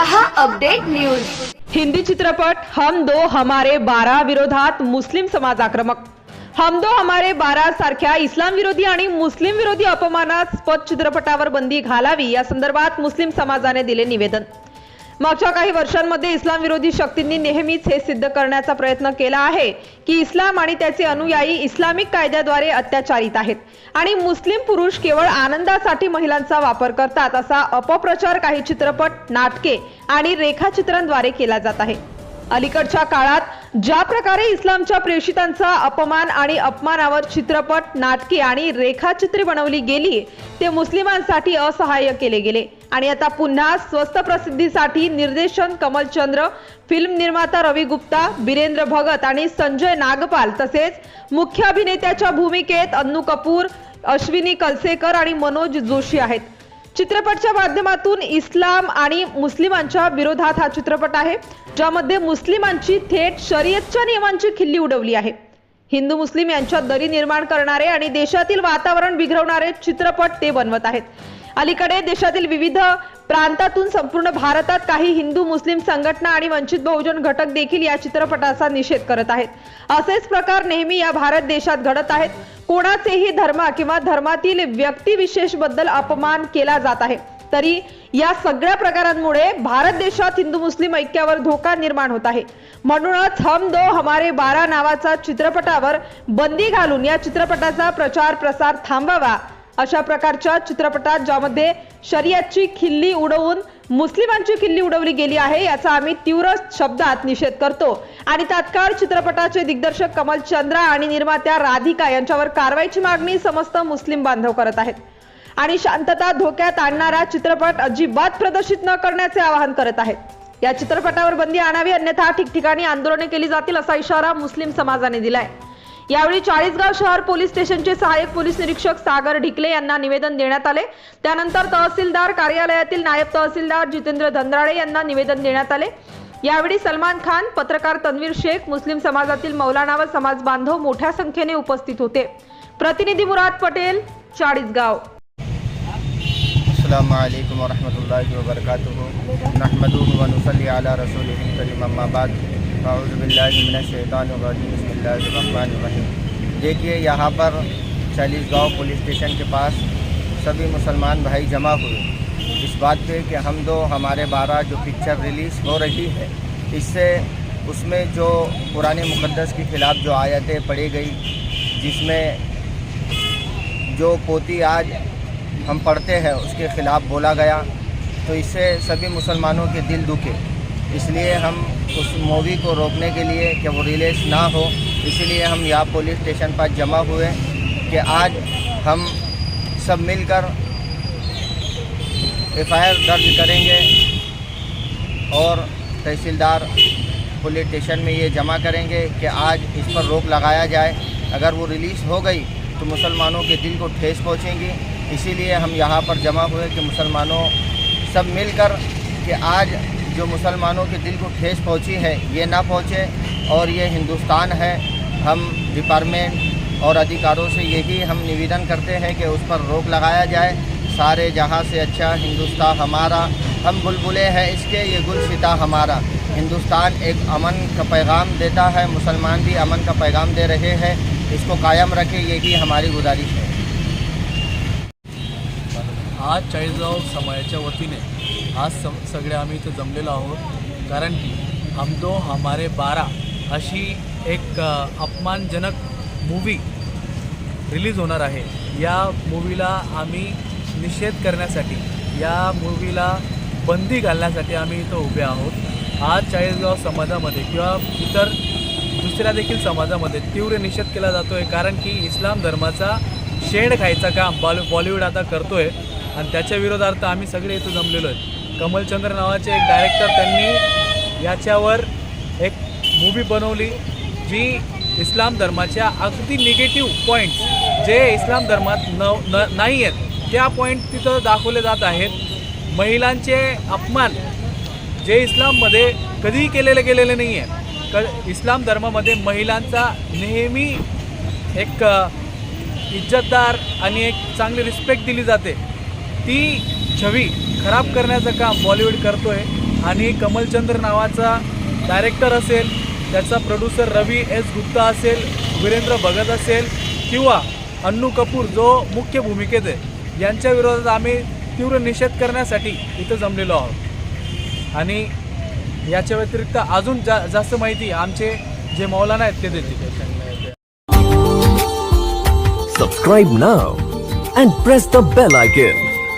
News. Hindi चित्रपट हम दो हमारे बारा विरोधात मुस्लिम समाज आक्रमक। हम दो हमारे बारा सारख्या इस्लाम विरोधी आणि मुस्लिम विरोधी अपमानास्पद चित्रपटावर बंदी घालावी या संदर्भात मुस्लिम समाजाने दिले निवेदन। मागच्या काही वर्षांमध्ये इस्लाम विरोधी शक्तींनी नेहमीच हे सिद्ध करण्याचा प्रयत्न केला आहे की इस्लाम आणि त्याचे अनुयायी इस्लामिक कायद्याद्वारे अत्याचारित आहेत. आणि मुस्लिम पुरुष केवळ आनंदासाठी महिलांचा वापर करतात असा अपप्रचार काही चित्रपट नाटके आणि रेखाचित्रांद्वारे केला जात आहे. अलीकडच्या काळात ज्या प्रकारे इस्लामच्या प्रेषितांचा अपमान आणि अपमानावर चित्रपट नाटके आणि रेखाचित्रे बनवली गेली ते मुस्लिमांसाठी असहाय्य केले गेले. आणि आता पुन्हा स्वस्त प्रसिद्धीसाठी निर्देशन कमलचंद्र फिल्म निर्माता रवी गुप्ता बिरेंद्र भगत आणि संजय नागपाल तसेच मुख्य अभिनेत्याच्या भूमिकेत अन्नू कपूर अश्विनी कलसेकर आणि मनोज जोशी आहेत. चित्रपटच्या माध्यमातून इस्लाम आणि मुस्लिमांच्या विरोधात हा चित्रपट आहे ज्यामध्ये मुस्लिमांची थेट शर्यतच्या नियमांची खिल्ली उडवली आहे. हिंदू मुस्लिम यांच्यात दरी निर्माण करणारे आणि देशातील वातावरण बिघडवणारे चित्रपट ते बनवत आहेत. अलीकडे देशातील विविध प्रांतातून संपूर्ण भारतात काही हिंदू मुस्लिम संघटना आणि वंचित बहुजन घटक देखील या चित्रपटाचा निषेध करत आहेत. असेच प्रकार नेहमी या भारत देशात घडत आहेत. कोणाचेही धर्म किंवा धर्मातील व्यक्तिविशेषबद्दल अपमान केला जात आहे. तरी या सगळ्या प्रकारांमुळे भारत देशात हिंदू मुस्लिम ऐक्यावर धोका निर्माण होत आहे. म्हणूनच हम दो हमारे बारा नावाचा चित्रपटावर बंदी घालून या चित्रपटाचा प्रचार प्रसार थांबावा अशा प्रकारच्या चित्रपटात ज्यामध्ये शरीयतची खिल्ली उडवून मुस्लिमांची खिल्ली उडवली गेली आहे याचा आम्ही तीव्र शब्दात निषेध करतो. आणि तात्काळ चित्रपटाचे दिग्दर्शक कमल चंद्रा आणि निर्मात्या राधिका यांच्यावर कारवाईची मागणी समस्त मुस्लिम बांधव करत आहेत. आणि शांतता धोक्यात आणणारा चित्रपट अजिबात प्रदर्शित न करण्याचे आवाहन करत आहेत. या चित्रपटावर बंदी आणावी अन्यथा ठिकठिकाणी आंदोलने केली जातील असा इशारा मुस्लिम समाजाने दिलाय. यावेळी चाळीसगाव शहर पोलीस स्टेशनचे सहाय्यक पोलीस निरीक्षक सागर ढिकले यांना निवेदन देण्यात आले. त्यानंतर तहसीलदार कार्यालयातील नायब तहसीलदार जितेंद्र धनराळे यांना निवेदन देण्यात आले. यावेळी सलमान खान पत्रकार तन्वीर शेख मुस्लिम समाजातील मौलाना व समाज बांधव मोठ्या संख्येने उपस्थित होते. प्रतिनिधी मुराद पटेल चाळीसगाव. اعوذ باللہ من الشیطان الرجیم، بسم اللہ الرحمن الرحیم۔ دیکھیے یہاں پر چالیس گاؤں پولیس اسٹیشن کے پاس سبھی مسلمان بھائی جمع ہوئے۔ اس بات پہ کہ ہم دو، ہمارے بارہ جو پکچر ریلیز ہو رہی ہے، اس سے اس میں جو قرآن مقدس کے خلاف جو آیتیں پڑھی گئی جس میں جو پوتی آج ہم پڑھتے ہیں، اس کے خلاف بولا گیا، تو اس سے سبھی مسلمانوں کے دل دکھے۔ हैं उसके ख़िलाफ़ बोला गया तो इससे सभी मुसलमानों के दिल दुखे इसलिए हम उस मूवी को रोकने के लिए कि वो रिलीज़ ना हो इसीलिए हम यहाँ पुलिस स्टेशन पर जमा हुए कि आज हम सब मिलकर एफ दर्ज करेंगे और तहसीलदार पुलिस स्टेशन में ये जमा करेंगे कि आज इस पर रोक लगाया जाए अगर वो रिलीज़ हो गई तो मुसलमानों के दिल को ठेस पहुँचेंगी इसीलिए हम यहाँ पर जमा हुए कि मुसलमानों सब मिलकर कि आज जो मुसलमानों के दिल को ठेस पहुँची है ये ना पहुँचे और ये हिंदुस्तान है हम डिपार्टमेंट और अधिकारों से यही हम निवेदन करते हैं कि उस पर रोक लगाया जाए सारे जहाँ से अच्छा हिंदुस्तान हमारा हम बुलबुले हैं इसके ये गुलसिता हमारा हिंदुस्तान एक अमन का पैगाम देता है मुसलमान भी अमन का पैगाम दे रहे हैं इसको कायम रखें यही हमारी गुजारिश है आज चाळीसगाव समाजाच्या वतीने आज सम सगळे आम्ही इथं जमलेलो आहोत. कारण की हम दो हमारे बारा अशी एक अपमानजनक मूवी रिलीज होणार आहे. या मूवीला आम्ही निषेध करण्यासाठी या मूवीला बंदी घालण्यासाठी आम्ही इथं उभे आहोत. आज चाळीसगाव समाजामध्ये किंवा इतर दुसऱ्या देखील समाजामध्ये तीव्र निषेध केला जातो आहे कारण की इस्लाम धर्माचा शेण खायचा काम बॉल बॉलिवूड आता करतो आहे आणि त्याच्या विरोधार्थ आम्ही सगळे इथं जमलेलो आहे. कमलचंद्र नावाचे एक डायरेक्टर त्यांनी याच्यावर एक मूवी बनवली जी इस्लाम धर्माच्या अगदी निगेटिव्ह पॉईंट्स जे इस्लाम धर्मात न न नाही आहेत त्या पॉईंट तिथं दाखवले जात आहेत. महिलांचे अपमान जे इस्लाममध्ये कधीही केलेले गेलेले नाही आहे क इस्लाम धर्मामध्ये महिलांचा नेहमी एक इज्जतदार आणि एक चांगली रिस्पेक्ट दिली जाते. ती छवी खराब करण्याचं काम बॉलिवूड करतो आहे आणि कमलचंद्र नावाचा डायरेक्टर असेल त्याचा प्रोड्युसर रवी एस गुप्ता असेल वीरेंद्र भगत असेल किंवा अन्नू कपूर जो मुख्य भूमिकेत आहे यांच्या विरोधात आम्ही तीव्र निषेध करण्यासाठी इथं जमलेलो आहोत. आणि याच्या व्यतिरिक्त अजून जा जास्त माहिती आमचे जे मौलाना आहेत ते देतील. Subscribe now and press the bell icon